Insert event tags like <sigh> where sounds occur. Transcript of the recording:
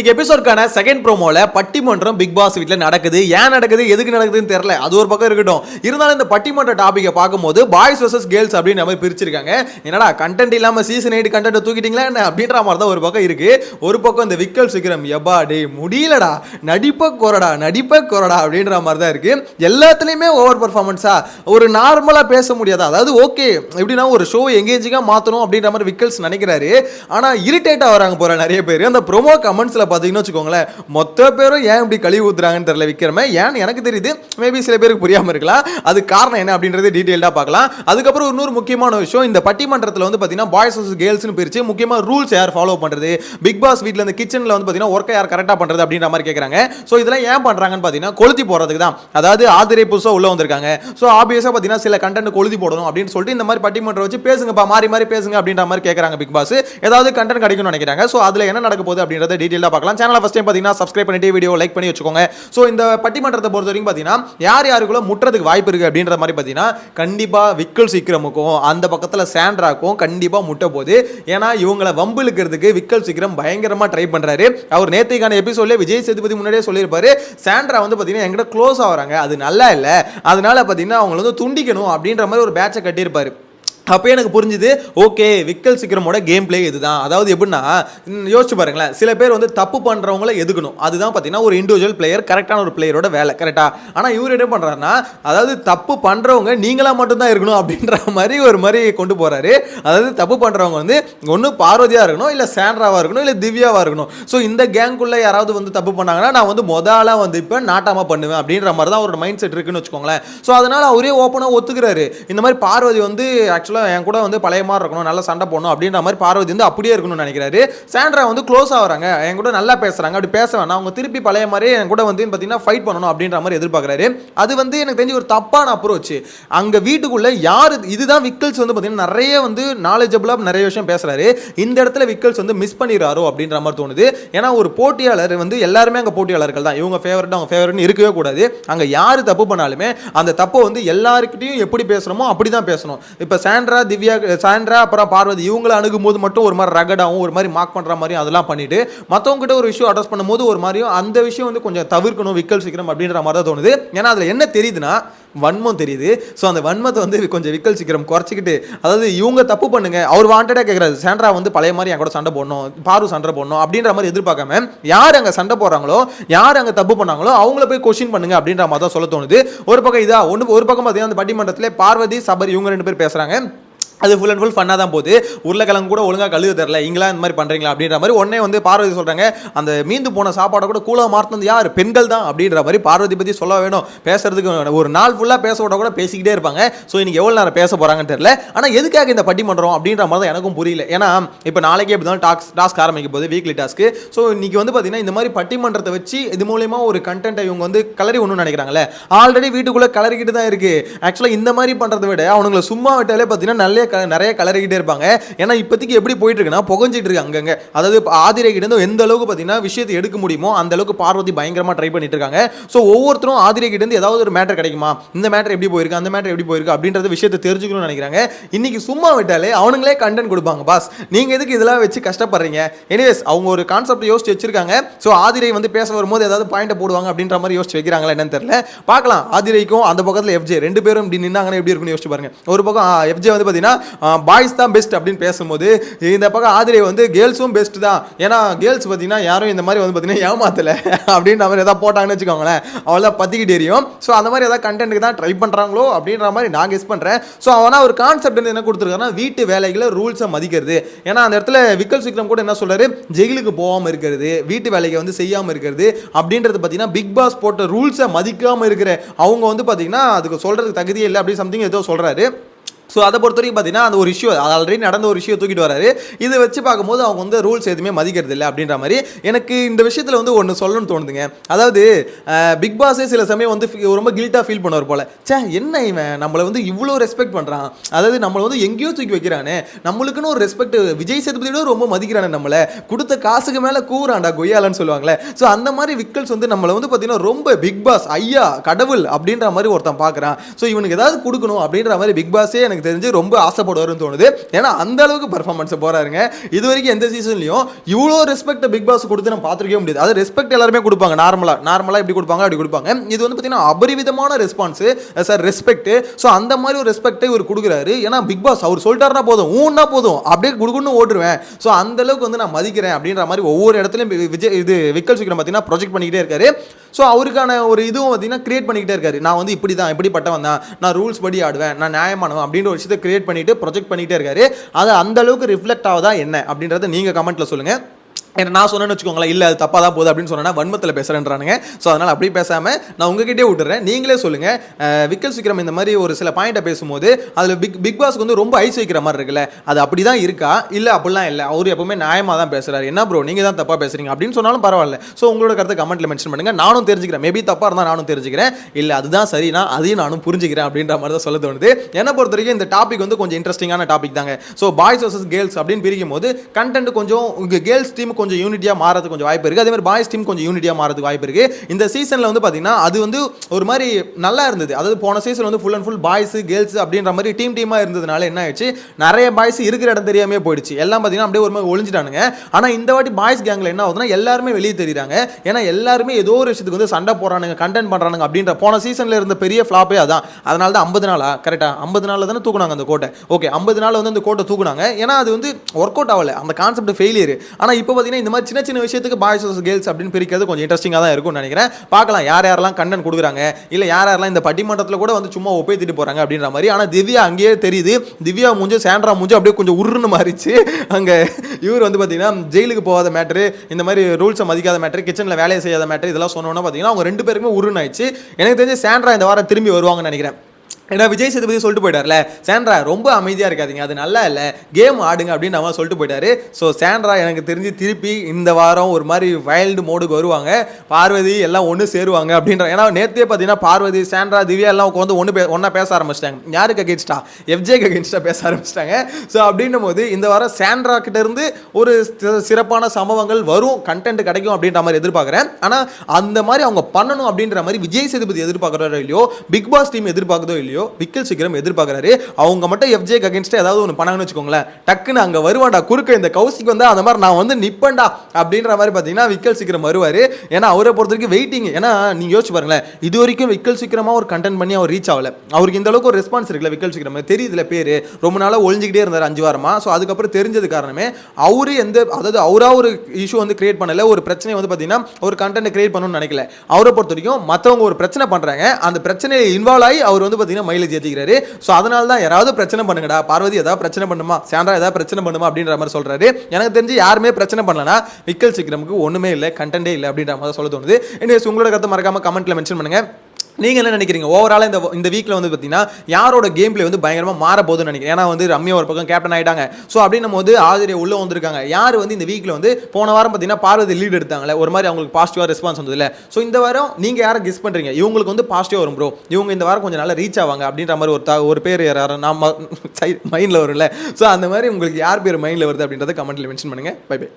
இன்னைக்கு எபிசோட்கான செகண்ட் ப்ரோமோல பட்டிமன்றம் big pass வீட்டில் நடக்குது. ஏன் நடக்குது? எதுக்கு நடக்குதுன்னு தெரியல. அது ஒரு பக்கம் இருக்கட்டும். இருந்தாலும் இந்த பட்டிமன்ற டாபிக்கை பார்க்கும்போது பாய்ஸ் வர்சஸ் கேர்ள்ஸ் அப்படின்னு நம்ம பிரிச்சிருக்காங்க. என்னடா கண்டென்ட் இல்லாம சீசன் எயிட் கண்டென்ட் தூக்கிட்டீங்களா என்ன? அப்படின்ற மாதிரி தான் ஒரு பக்கம் இருக்கு. ஒரு பக்கம் இந்த விக்கல் சிக்கிரம் எபா டே முடியலடா. நடிப்ப குறடா நடிப்ப குறடா. அப்படின்ற மாதிரி தான் இருக்கு. எல்லாத்துலயுமே ஓவர் பர்ஃபார்மன்ஸா ஒரு நார்மலா பேச முடியாதா? அதாவது ஓகே எப்படின்னா ஒரு ஷோ எங்கேஜிங்கா மாத்தணும் அப்படின்ற மாதிரி விக்கல்ஸ் நினைக்கிறாரு. ஆனா இரிட்டேட்டா வராங்க போற நிறைய பேர். அந்த ப்ரோமோ கமெண்ட்ஸ்ல பார்த்தீங்கன்னு வச்சுக்கோங்களேன் மொத்த பேரும் ஏன் இப்படி கழுவி ஊத்துறாங்கன்னு தெரியல விக்ரம. ஏன்னு எனக்கு தெரியுது மேபி சில பேருக்கு புரியாம இருக்கலாம். அது காரணம் என்ன அப்படின்றது டீட்டெயில்டாக பார்க்கலாம். அதுக்கப்புறம் இன்னொரு முக்கியமான விஷயம் இந்த பட்டிமன்றத்தில் வந்து பார்த்தீங்கன்னா பாய்ஸ் வர்சஸ் கேர்ள்ஸ்னு பிரிச்சு முக்கியமா ரூல்ஸ் யார் ஃபாலோ பண்ணுறது பிக் பாஸ் வீட்டில் இந்த கிச்சனில் வந்து பார்த்தீங்கன்னா ஒர்க்கை யார் கரெக்டாக பண்ணுறது அப்படின்ற மாதிரி கேட்குறாங்க ஸோ இதெல்லாம் ஏன் பண்ணுறாங்கன்னு பார்த்தீங்கன்னா கொளுத்தி போகிறதுக்கு தான். அதாவது ஆதிரை புதுசாக உள்ளே வந்திருக்காங்க. ஸோ ஆப்வியஸாக பாத்தீங்கன்னா சில கண்டென்ட் கொளுத்தி போடணும் அப்படின்னு சொல்லிட்டு இந்த மாதிரி பட்டிமன்றம் வச்சு பேசுங்கப்பா மாறி மாறி பேசுங்க அப்படின்ற மாதிரி கேட்குறாங்க பிக் பாஸ் ஏதாவது கண்டென்ட் கிடைக்கும்னு நினைக்கிறாங்க. ஸோ அதில் என்ன நடக்க போகுது அப்படின்றத பார்க்கலாம். பார்க்கலாம். சேனலை ஃபஸ்ட் டைம் பார்த்தீங்கன்னா சப்ஸ்கிரைப் பண்ணிட்டு வீடியோ லைக் பண்ணி வச்சுக்கோங்க. ஸோ இந்த பட்டிமன்றத்தை பொறுத்த வரைக்கும் பார்த்தீங்கன்னா யார் யாருக்குள்ள முட்டுறதுக்கு வாய்ப்பு இருக்குது அப்படின்ற மாதிரி பார்த்தீங்கன்னா கண்டிப்பாக விக்கல் சீக்கிரமுக்கும் அந்த பக்கத்தில் சாண்ட்ராக்கும் கண்டிப்பாக முட்ட போகுது. ஏன்னா இவங்களை வம்பு இழுக்கிறதுக்கு விக்கல் சீக்கிரம் பயங்கரமாக ட்ரை பண்ணுறாரு அவர் நேத்திக்கான எபிசோட்ல விஜய் சேதுபதி முன்னாடியே சொல்லியிருப்பாரு. சாண்ட்ரா வந்து பார்த்தீங்கன்னா எங்கிட்ட க்ளோஸ் ஆகிறாங்க அது நல்லா இல்லை. அதனால பார்த்தீங்கன்னா அவங்களை வந்து துண்டிக்கணும் அப்படின்ற மாதிரி ஒரு பேட்சை கட்டியிருப்பாரு. அப்போ எனக்கு புரிஞ்சுது ஓகே விக்கல் சிக்கிரமோட கேம் பிளே இதுதான். அதாவது எப்படின்னா யோசிச்சு பாருங்களேன். சில பேர் வந்து தப்பு பண்ணுறவங்கள எதுக்கணும்? அதுதான் பார்த்தீங்கன்னா ஒரு இண்டிவிஜுவல் பிளேயர் கரெக்டான ஒரு பிளேயரோட வேலை கரெக்டாக ஆனால் இவர் என்ன பண்ணுறாருன்னா அதாவது தப்பு பண்ணுறவங்க நீங்களாக மட்டும்தான் இருக்கணும் அப்படின்ற மாதிரி ஒரு மாதிரி கொண்டு போகிறாரு அதாவது தப்பு பண்ணுறவங்க வந்து ஒன்று பார்வதியாக இருக்கணும் இல்லை சாண்ட்ராவாக இருக்கணும் இல்லை திவ்யாவாக இருக்கணும். ஸோ இந்த கேங்குள்ளே யாராவது வந்து தப்பு பண்ணாங்கன்னா நான் வந்து மொதலாக வந்து இப்போ நாட்டாமல் பண்ணுவேன் அப்படின்ற மாதிரி தான் அவரோட மைண்ட் செட் இருக்குன்னு வச்சுக்கோங்களேன். ஸோ அதனால் அவரே ஓப்பனாக ஒத்துக்கிறாரு. இந்த மாதிரி பார்வதி வந்து ஆக்சுவலாக என் கூட வந்து பழைய மாதிரி இருக்கணும் நல்லா சண்டை போடணும் அப்படின்ற மாதிரி பார்வதி வந்து அப்படியே இருக்கணும்னு நினைக்கிறாரு. சாண்ட்ரா வந்து க்ளோஸ் ஆகுறாங்க என் கூட நல்லா பேசுகிறாங்க அப்படி பேச வேணாம். அவங்க திருப்பி பழைய மாதிரி என் கூட வந்து பார்த்தீங்கன்னா ஃபைட் பண்ணணும் அப்படின்ற மாதிரி எதிர்பார்க்குறாரு. அது வந்து எனக்கு தெரிஞ்சு ஒரு தப்பான அப்ரோச் அங்கே வீட்டுக்குள்ளே யார் இதுதான் விக்கல்ஸ் வந்து பார்த்தீங்கன்னா நிறைய வந்து நாலேஜபிளாக நிறைய விஷயம் பேசுகிறாரு இந்த இடத்துல விக்கல்ஸ் வந்து மிஸ் பண்ணிடுறாரோ அப்படின்ற மாதிரி தோணுது. ஏன்னா ஒரு போட்டியாளர் வந்து எல்லாருமே அங்கே போட்டியாளர்கள் தான். இவங்க ஃபேவரட் அவங்க ஃபேவரட்னு இருக்கவே கூடாது. அங்கே யார் தப்பு பண்ணாலுமே அந்த தப்பை வந்து எல்லாருக்கிட்டையும் எப்படி பேசுகிறோமோ அப்படி தான் பேசணும். இப்போ சாண்ட்ரா திவ்யா சாண்ட்ரா அப்புறம் பார்வதி இவங்களை அணுகும் போது மட்டும் ஒரு மாதிரி ரகடாகவும் ஒரு மாதிரி மார்க் பண்ணுற மாதிரியும் அதெல்லாம் பண்ணிட்டு மற்றவங்ககிட்ட ஒரு விஷயம் அட்ரஸ் பண்ணும்போது ஒரு மாதிரியும் அந்த விஷயம் வந்து கொஞ்சம் தவிர்க்கணும் விக்கல் சீக்கிரம் அப்படின்ற மாதிரி தான் தோணுது. ஏன்னா அதில் என்ன தெரியுதுன்னா வன்மம் தெரியுது. ஸோ அந்த வன்மத்தை வந்து கொஞ்சம் விக்கல் சீக்கிரம் குறைச்சிக்கிட்டு அதாவது இவங்க தப்பு பண்ணுங்க. அவர் வாண்டடாக கேட்குறாரு சாண்ட்ரா வந்து பழைய மாதிரி என் கூட சண்டை போடணும். பாரு சண்டை போடணும் அப்படின்ற மாதிரி எதிர்பார்க்காம யார் அங்கே சண்டை போடுறாங்களோ யார் அங்கே தப்பு பண்ணாங்களோ அவங்கள போய் கொஸ்டின் பண்ணுங்க அப்படின்ற மாதிரி தான் சொல்ல தோணுது. ஒரு பக்கம் இதா ஒன்று ஒரு பக்கம் பார்த்தீங்கன்னா அந்த பட்டிமன்றத்தில் பார்வதி சபரி இவங்க ரெண்டு பேர் பேசுகிறாங்க அது ஃபுல் அண்ட் ஃபுல் ஃபன்னாக தான் போகுது. உருளைக்கிழங்கு கூட ஒழுங்காக கழுவு தரல இங்கெல்லாம் இந்த மாதிரி பண்ணுறீங்களா அப்படின்ற மாதிரி உடனே வந்து பார்வதி சொல்கிறாங்க அந்த மீந்து போன சாப்பாடை கூட கூலாக மாற்றினது யார்? பெண்கள் தான் அப்படின்ற மாதிரி பார்வதி பற்றி சொல்ல வேணும். பேசுறதுக்கு ஒரு நாள் ஃபுல்லாக பேச விட கூட பேசிக்கிட்டே இருப்பாங்க. ஸோ இன்னைக்கு எவ்வளோ நேரம் பேச போகிறாங்கன்னு தெரியல. ஆனால் எதுக்காக இந்த பட்டிமன்றம் அப்படின்ற மாதிரி தான் எனக்கும் புரியல. ஏன்னா இப்போ நாளைக்கே இப்படி தான் டாக்ஸ் டாஸ்க் ஆரம்பிக்க போகுது வீக்லி டாஸ்க்கு ஸோ இன்னைக்கு வந்து பார்த்தீங்கன்னா இந்த மாதிரி பட்டிமன்றத்தை வச்சு இது மூலயமா ஒரு கண்டென்ட்டை இவங்க வந்து கலரி ஒன்றும் நினைக்கிறாங்களே ஆல்ரெடி வீட்டுக்குள்ளே கலரிக்கிட்டு தான் இருக்குது ஆக்சுவலாக இந்த மாதிரி பண்ணுறதை விட அவனுங்களை சும்மா விட்டாலே பார்த்தீங்கன்னா நல்ல நிறைய கலரிக்கிட்டே இருப்பாங்க. ஏன்னா இப்போதைக்கு எப்படி போயிட்டு இருக்குன்னா புகஞ்சிட்டு இருக்கு அங்கங்க. அதாவது ஆதிரைகிட்டேருந்து கிட்ட இருந்து எந்த அளவுக்கு பார்த்தீங்கன்னா விஷயத்தை எடுக்க முடியுமோ அந்த அளவுக்கு பார்வதி பயங்கரமாக ட்ரை பண்ணிட்டு இருக்காங்க ஸோ ஒவ்வொருத்தரும் ஆதிரைகிட்டேருந்து இருந்து ஏதாவது ஒரு மேட்டர் கிடைக்குமா? இந்த மேட்டர் எப்படி போயிருக்கு? அந்த மேட்டர் எப்படி போயிருக்கு? அப்படின்றத விஷயத்தை தெரிஞ்சுக்கணும்னு நினைக்கிறாங்க. இன்னைக்கு சும்மா விட்டாலே அவனுங்களே கண்டென்ட் கொடுப்பாங்க பாஸ் நீங்க எதுக்கு இதெல்லாம் வச்சு கஷ்டப்படுறீங்க? எனிவேஸ் அவங்க ஒரு கான்செப்ட் யோசிச்சு வச்சிருக்காங்க. ஸோ ஆதிரை வந்து பேச வரும்போது ஏதாவது பாயிண்ட் போடுவாங்க அப்படின்ற மாதிரி யோசிச்சு வைக்கிறாங்களா என்னன்னு தெரியல. பார்க்கலாம். ஆதிரைக்கும் அந்த பக்கத்தில் எஃப்ஜே ரெண்டு பேரும் இப்படி நின்னாங்கன்னா எப்படி இருக்குன்னு யோசிச்சு பாருங்க. ஒரு பக்கம் எஃப்ஜே வந்து பார்த்தீங்கன்னா பாய்ஸ் தான் பெஸ்ட் அப்படின்னு பேசும்போது இந்த பக்கம் ஆதிரை வந்து கேர்ள்ஸும் பெஸ்ட் தான். ஏன்னா கேர்ள்ஸ் பார்த்தீங்கன்னா யாரும் இந்த மாதிரி வந்து பார்த்தீங்கன்னா ஏமாத்தலை. அப்படின்ற மாதிரி எதாவது போட்டாங்கன்னு வச்சுக்கோங்களேன். அவ்வளோதான் பத்திக்கிட்டு எரியும். ஸோ அந்த மாதிரி எதாவது கண்டென்ட்டுக்கு தான் ட்ரை பண்ணுறாங்களோ அப்படின்ற மாதிரி நான் கெஸ் பண்ணுறேன் ஸோ அவனா ஒரு கான்செப்ட் வந்து என்ன கொடுத்துருக்காருன்னா வீட்டு வேலைகளை ரூல்ஸை மதிக்கிறது. ஏன்னா அந்த இடத்துல விக்கல் சிக்ரம் கூட என்ன சொல்கிறாரு ஜெயிலுக்கு போகாமல் இருக்கிறது வீட்டு வேலையை வந்து செய்யாமல் இருக்கிறது அப்படின்றது பார்த்தீங்கன்னா பிக் பாஸ் போட்ட ரூல்ஸை மதிக்காமல் இருக்கிற. அவங்க வந்து பார்த்தீங்கன்னா அதுக்கு சொல்கிறதுக்கு தகுதியே இல்லை அப்படி சம்திங் ஏதோ சொல்கிறாரு ஸோ அதை பொறுத்த வரைக்கும் பார்த்தீங்கன்னா அந்த ஒரு இஷ்யூ ஆல்ரெடி நடந்த ஒரு இஷ்யூ தூக்கிட்டு வராரு. இதை வச்சு பார்க்கும்போது அவங்க வந்து ரூல்ஸ் எதுவுமே மதிக்கிறது இல்லை அப்படின்ற மாதிரி எனக்கு இந்த விஷயத்தில் வந்து ஒன்று சொல்லணும்னு தோணுதுங்க. அதாவது பிக் பாஸே சில சமயம் வந்து ரொம்ப கில்ட்டாக ஃபீல் பண்ணுவார் போல. சே என்ன இவன்? நம்மளை வந்து இவ்வளோ ரெஸ்பெக்ட் பண்ணுறான் அதாவது நம்மளை வந்து எங்கேயோ தூக்கி வைக்கிறானே. நம்மளுக்குன்னு ஒரு ரெஸ்பெக்ட் விஜய் சேதுபதியோட ரொம்ப மதிக்கிறானே நம்மளை. கொடுத்த காசுக்கு மேலே கூறாண்டா கொய்யாலன்னு சொல்லுவாங்களே. ஸோ அந்த மாதிரி விக்கல்ஸ் வந்து நம்மளை வந்து பார்த்தீங்கன்னா ரொம்ப பிக் பாஸ் ஐயா கடவுள் அப்படின்ற மாதிரி ஒருத்தன் பார்க்குறான். ஸோ இவனுக்கு ஏதாவது கொடுக்கணும் அப்படின்ற மாதிரி பிக் பாஸே எனக்கு எனக்கு தெரிஞ்சு ரொம்ப ஆசைப்படுவாருன்னு தோணுது. ஏன்னா அந்த அளவுக்கு பர்ஃபார்மன்ஸ் போறாருங்க. இது வரைக்கும் எந்த சீசன்லையும் இவ்வளோ ரெஸ்பெக்ட் பிக் பாஸ் கொடுத்து நம்ம பார்த்துருக்கவே முடியாது. அது ரெஸ்பெக்ட் எல்லாருமே கொடுப்பாங்க. நார்மலா நார்மலா எப்படி கொடுப்பாங்க அப்படி கொடுப்பாங்க. இது வந்து பார்த்தீங்கன்னா அபரிவிதமான ரெஸ்பான்ஸ் சார் ரெஸ்பெக்ட் ஸோ அந்த மாதிரி ஒரு ரெஸ்பெக்டை இவர் கொடுக்குறாரு. ஏன்னா பிக் பாஸ் அவர் சொல்லிட்டாருனா போதும். ஊன்னா போதும். அப்படியே கொடுக்குன்னு ஓட்டுருவேன். ஸோ அந்த அளவுக்கு வந்து நான் மதிக்கிறேன் அப்படின்ற மாதிரி ஒவ்வொரு இடத்துலையும் விஜய் இது விக்கல் சீக்கிரம் பார்த்தீங்கன்னா ப்ரொஜெக்ட் பண்ணிக்கிட்டே இருக்காரு. ஸோ அவருக்கான ஒரு இதுவும் பார்த்தீங்கன்னா கிரியேட் பண்ணிக்கிட்டே இருக்காரு. நான் வந்து இப்படி தான் இப்படிப்பட்டவன் தான். நான் ரூல்ஸ் படி ஆடுவேன் நான் நியாயமானவன் அப்படின்ற ஒரு விஷயத்தை கிரியேட் பண்ணிட்டு ப்ரொஜெக்ட் பண்ணிக்கிட்டே இருக்காரு. அது அந்த அளவுக்கு ரிஃப்ளெக்ட் ஆகுதா என்ன அப்படின்றத நீங்கள் கமெண்ட்டில் சொல்லுங்கள் நான் சொன்னேன்னு வச்சுக்கோங்களேன் இல்லை அது தப்பாக தான் போகுது அப்படின்னு சொன்னேன்னா வன்மத்தில் பேசுகிறேன்றானுங்க ஸோ அதனால் அப்படி பேசாமல் நான் உங்ககிட்டே விட்டுறேன். நீங்களே சொல்லுங்கள் விக்கல் சீக்கிரம் இந்த மாதிரி ஒரு சில பாயிண்ட்டை பேசும்போது அதில் பிக் பிக் பாஸ்க்கு வந்து ரொம்ப ஐஸ் வைக்கிற மாதிரி இருக்குல்ல அது அப்படி தான் இருக்கா? இல்லை அப்படிலாம் இல்லை. அவர் எப்பவுமே நியாயமாக தான் பேசுகிறாரு என்ன ப்ரோ நீங்கள் தான் தப்பாக பேசுகிறீங்க அப்படின்னு சொன்னாலும் பரவாயில்ல. ஸோ உங்களோட கருத்தை கமெண்ட்டில் மென்ஷன் பண்ணுங்கள் நானும் தெரிஞ்சுக்கிறேன். மேபி தப்பாக இருந்தால் நானும் தெரிஞ்சுக்கிறேன். இல்லை அதுதான் சரினா அதையும் நானும் புரிஞ்சுக்கிறேன் அப்படின்ற மாதிரி தான் சொல்ல தோணுது. என்னை பொறுத்த வரைக்கும் இந்த டாபிக் வந்து கொஞ்சம் இன்ட்ரெஸ்டிங்கான டாபிக் தாங்க. ஸோ பாய்ஸ் வர்சஸ் கேர்ள்ஸ் அப்படின்னு பிரிக்கும் போது கண்டென்ட் கொஞ்சம் உங்கள் கேர்ள்ஸ் டீம் கொஞ்சம் யூனிட்டியாக மாறதுக்கு கொஞ்சம் வாய்ப்பு இருக்குது அதே மாதிரி பாய்ஸ் டீம் கொஞ்சம் யூனிட்டியாக மாறதுக்கு வாய்ப்பு இருக்குது இந்த சீசனில் வந்து பார்த்தீங்கன்னா அது வந்து ஒரு மாதிரி நல்லா இருந்தது. அதாவது போன சீசன் வந்து full and full boys girls அப்படின்ற மாதிரி டீம் டீமாக இருந்ததுனால என்ன ஆயிடுச்சு? நிறைய பாய்ஸ் இருக்கிற இடம் தெரியாமே போயிடுச்சு. எல்லாம் பார்த்தீங்கன்னா அப்படியே ஒரு மாதிரி ஒளிஞ்சிட்டானுங்க. ஆனால் இந்த வாட்டி பாய்ஸ் கேங்கில் என்ன ஆகுதுன்னா எல்லாருமே வெளியே தெரியுறாங்க. ஏன்னா எல்லாருமே ஏதோ ஒரு விஷயத்துக்கு வந்து சண்டை போடுறானுங்க கண்டென்ட் பண்ணுறானுங்க அப்படின்ற போன சீசனில் இருந்த பெரிய ஃப்ளாப்பே அதான். அதனால தான் ஐம்பது நாளா? கரெக்டாக ஐம்பது நாளில் தானே தூக்குனாங்க அந்த கோட்டை. ஓகே ஐம்பது நாள் வந்து அந்த கோட்டை தூக்குனாங்க. ஏன்னா அது வந்து ஒர்க் அவுட் ஆகலை. அந்த கான்செப்ட் ஃபெயிலியர் ஆனால் இப்போ பார்த்தீங்கன்னா இந்த மாதிரி சின்ன சின்ன விஷயத்துக்கு பாய்ஸ் கேர்ள்ஸ் அப்படின்னு பிரிக்கிறது கொஞ்சம் இன்ட்ரெஸ்டிங்காக தான் இருக்கும்னு நினைக்கிறேன். பார்க்கலாம் யார் யாரெல்லாம் கண்டன் கொடுக்குறாங்க? இல்லை யார் யாரெல்லாம் இந்த பட்டிமன்றத்தில் கூட வந்து சும்மா ஒப்பேத்திட்டு போகிறாங்க அப்படின்ற மாதிரி. ஆனால் திவ்யா அங்கேயே தெரியுது. திவ்யா மூஞ்சு சாண்ட்ரா மூஞ்சு அப்படியே கொஞ்சம் உருன்னு மாறிச்சு. அங்கே இவர் வந்து பார்த்தீங்கன்னா ஜெயிலுக்கு போகாத மேட்ரு இந்த மாதிரி ரூல்ஸை மதிக்காத மேட்ரு கிச்சனில் வேலையை செய்யாத மேட்ரு இதெல்லாம் சொன்னோன்னா பார்த்தீங்கன்னா அவங்க ரெண்டு பேருக்குமே உருன்னு ஆயிடுச்சு. எனக்கு தெரிஞ்சு சாண்ட்ரா இந்த வாரம் திரும்பி வருவாங்கன்னு நினைக்கிறேன். ஏன்னா விஜய் சேதுபதி சொல்லிட்டு போயிட்டார்ல சாண்ட்ரா ரொம்ப அமைதியாக இருக்காதீங்க அது நல்லா இல்லை கேம் ஆடுங்க அப்படின்னு அவன் சொல்லிட்டு போயிட்டாரு. ஸோ சாண்ட்ரா எனக்கு தெரிஞ்சு திருப்பி இந்த வாரம் ஒரு மாதிரி வைல்டு மோடுக்கு வருவாங்க. பார்வதி எல்லாம் ஒன்று சேருவாங்க அப்படின்ற ஏன்னா நேற்றே பார்த்தீங்கன்னா பார்வதி சாண்ட்ரா திவ்யா எல்லாம் உட்காந்து ஒன்று பே ஒன்றா பேச ஆரம்பிச்சிட்டாங்க. யாருக்கு அகேன்ஸ்டா எஃப்ஜேக்கு அகேன்ஸ்டாக பேச ஆரம்பிச்சிட்டாங்க. ஸோ அப்படின்னும் போது இந்த வாரம் சாண்ட்ரா கிட்டேருந்து ஒரு சிறப்பான சம்பவங்கள் வரும் கண்டென்ட் கிடைக்கும் அப்படின்ற மாதிரி எதிர்பார்க்குறேன். ஆனால் அந்த மாதிரி அவங்க பண்ணணும் அப்படின்ற மாதிரி விஜய் சேதுபதி எதிர்பார்க்குறோ இல்லையோ பிக் பாஸ் டீம் எதிர்பார்க்குதோ இல்லையோ விக்கல் சீக்கிரம் எதிர்பார்க்குறாரு. அவங்க மட்டும் எஃப்ஜேக்கு அகேன்ஸ்டாக ஏதாவது ஒன்று பண்ணாங்கன்னு வச்சுக்கோங்களேன். டக்குன்னு அங்கே வருவான்டா குறுக்க இந்த கௌசிக் வந்தால் அந்த மாதிரி நான் வந்து நிப்பேன்டா அப்படின்ற மாதிரி பார்த்தீங்கன்னா விக்கல் சீக்கிரம் வருவார். ஏன்னா அவரை பொறுத்த வரைக்கும் வெயிட்டிங் ஏன்னா நீங்கள் யோசிச்சு பாருங்களேன் இது வரைக்கும் விக்கல் சீக்கிரமாக ஒரு கண்டென்ட் பண்ணி அவர் ரீச் ஆகலை. அவருக்கு இந்த அளவுக்கு ஒரு ரெஸ்பான்ஸ் இருக்குல்ல விக்கல் சீக்கிரம். தெரியுதுல பேர். ரொம்ப நாளாக ஒழிஞ்சிக்கிட்டே இருந்தார் அஞ்சு வாரமாக ஸோ அதுக்கப்புறம் தெரிஞ்சது காரணமே அவரு எந்த அதாவது அவராக ஒரு இஷ்யூ வந்து கிரியேட் பண்ணல. ஒரு பிரச்சனை வந்து பார்த்தீங்கன்னா ஒரு கண்டென்ட் கிரியேட் பண்ணணும்னு நினைக்கல. அவரை பொறுத்த வரைக்கும் மற்றவங்க ஒரு பிரச்சனை பண்ணுறாங்க அந்த பிரச்சனையை இன்வால்வ் ஆகி அவர் வந்து பார்த்தீங்கன்னா மைலேஜ் ஏற்றிக்கிறாரு ஸோ அதனால தான் யாராவது பிரச்சனை பண்ணுங்கடா. பார்வதி ஏதாவது பிரச்சனை பண்ணுமா? சாண்டா ஏதாவது பிரச்சனை பண்ணுமா? அப்படின்ற மாதிரி சொல்கிறாரு எனக்கு தெரிஞ்சு யாருமே பிரச்சனை பண்ணலன்னா விக்கல் சிக்ரமுக்கு ஒன்றுமே இல்லை கண்டென்ட்டே இல்லை அப்படின்ற மாதிரி சொல்ல தோணுது. இனிவேஸ் உங்களோட கருத்தை மறக்காம கமெண்ட்டில் மென்ஷன் பண்ணுங்க. நீங்கள் என்ன நினைக்கிறீங்க? ஓவராலாக இந்த இந்த வீக்கில் வந்து பார்த்தீங்கன்னா யாரோட கேம் பிளே வந்து பயங்கரமாக மாற போகுதுன்னு நினைக்கிறேன் ஏன்னா வந்து ரம்யா ஒரு பக்கம் கேப்டன் ஆகிட்டாங்க ஸோ அப்படின்னும் போது ஆதிரியை உள்ளே வந்திருக்காங்க. யார் வந்து இந்த வீக்கில் வந்து போன வாரம் பார்த்தீங்கன்னா பார்வதி லீட் எடுத்தாங்களே ஒரு மாதிரி அவங்களுக்கு பாசிட்டிவாக ரெஸ்பான்ஸ் வந்ததுல ஸோ இந்த வாரம் நீங்கள் யாரை கிஸ் பண்ணுறீங்க இவங்களுக்கு வந்து பாசிட்டிவாக வரும் ப்ரோ இவங்க இந்த வாரம் கொஞ்சம் நல்லா ரீச் ஆவாங்க அப்படின்ற மாதிரி ஒரு த- ஒரு பேர் யாரும் நம்ம மைண்டில் <laughs> வரும்ல. ஸோ அந்த மாதிரி உங்களுக்கு யார் பேர் மைண்டில் வருது அப்படின்றத கமெண்ட்டில் மென்ஷன் பண்ணுங்கள் பை பை